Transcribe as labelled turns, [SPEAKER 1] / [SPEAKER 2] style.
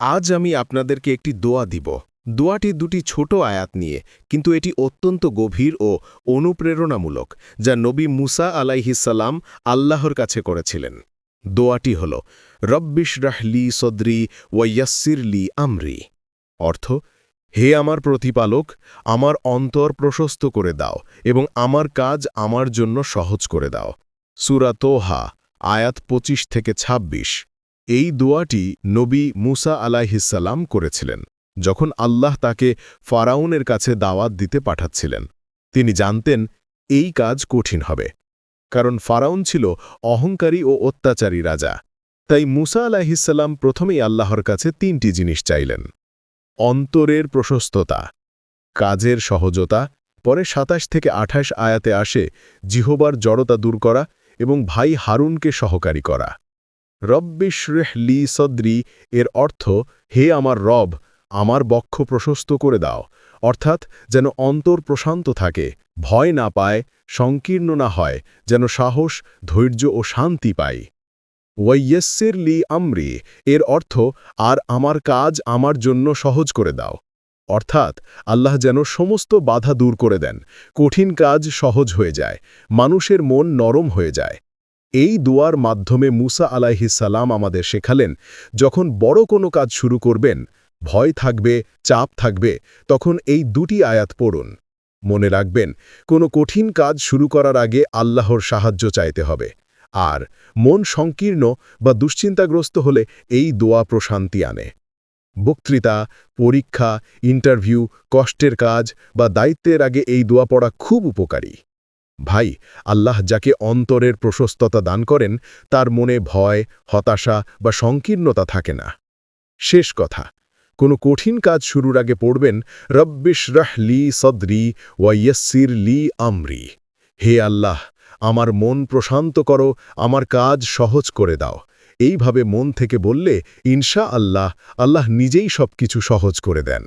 [SPEAKER 1] আজ আমি আপনাদেরকে একটি দোয়া দিব। দোয়াটি দুটি ছোট আয়াত নিয়ে, কিন্তু এটি অত্যন্ত গভীর ও অনুপ্রেরণামূলক, যা নবী মুসা আলাইহিসাল্লাম আল্লাহর কাছে করেছিলেন। দোয়াটি হল, রব্বিশ রাহলি সদ্রি ওয়াইয়াসির লি আমরি। অর্থ, হে আমার প্রতিপালক, আমার অন্তর প্রশস্ত করে দাও এবং আমার কাজ আমার জন্য সহজ করে দাও। সুরা তোহা, আয়াত ২৫ থেকে ২৬ এই দোয়াটি নবী মুসা আলাইহিসাল্লাম করেছিলেন, যখন আল্লাহ তাকে ফারাউনের কাছে দাওয়াত দিতে পাঠাচ্ছিলেন। তিনি জানতেন, এই কাজ কঠিন হবে, কারণ ফারাউন ছিল অহংকারী ও অত্যাচারী রাজা। তাই মুসা আলাহিসাল্লাম প্রথমেই আল্লাহর কাছে তিনটি জিনিস চাইলেন। অন্তরের প্রশস্ততা, কাজের সহজতা, পরে সাতাশ থেকে আঠাশ আয়াতে আসে, জিহোবার জড়তা দূর করা এবং ভাই হারুনকে সহকারী করা। রব্বিশ্রেহ লি সদ্রি, এর অর্থ, হে আমার রব, আমার বক্ষ প্রশস্ত করে দাও। অর্থাৎ, যেন অন্তর প্রশান্ত থাকে, ভয় না পায়, সংকীর্ণ না হয়, যেন সাহস, ধৈর্য ও শান্তি পাই। ওয়াইয়েসের লি আমরি, এর অর্থ, আর আমার কাজ আমার জন্য সহজ করে দাও। অর্থাৎ, আল্লাহ যেন সমস্ত বাধা দূর করে দেন, কঠিন কাজ সহজ হয়ে যায়, মানুষের মন নরম হয়ে যায়। এই দুয়ার মাধ্যমে মুসা আলাইহিসাল্লাম আমাদের শেখালেন, যখন বড় কোনো কাজ শুরু করবেন, ভয় থাকবে, চাপ থাকবে, তখন এই দুটি আয়াত পড়ুন। মনে রাখবেন, কোনো কঠিন কাজ শুরু করার আগে আল্লাহর সাহায্য চাইতে হবে। আর মন সংকীর্ণ বা দুশ্চিন্তাগ্রস্ত হলে এই দোয়া প্রশান্তি আনে। বক্তৃতা, পরীক্ষা, ইন্টারভিউ, কষ্টের কাজ বা দায়িত্বের আগে এই দোয়া পড়া খুব উপকারী। ভাই, আল্লাহ যাকে অন্তরের প্রশস্ততা দান করেন, তার মনে ভয়, হতাশা বা সংকীর্ণতা থাকে না। শেষ কথা, কোনো কঠিন কাজ শুরুর আগে পড়বেন, রব্বিশ রাহ লি সদরি ওয়াইয়াসির লি আমরি। হে আল্লাহ, আমার মন প্রশান্ত করো, আমার কাজ সহজ করে দাও। এইভাবে মন থেকে বললে, ইনশা আল্লাহ আল্লাহ নিজেই সব কিছু সহজ করে দেন।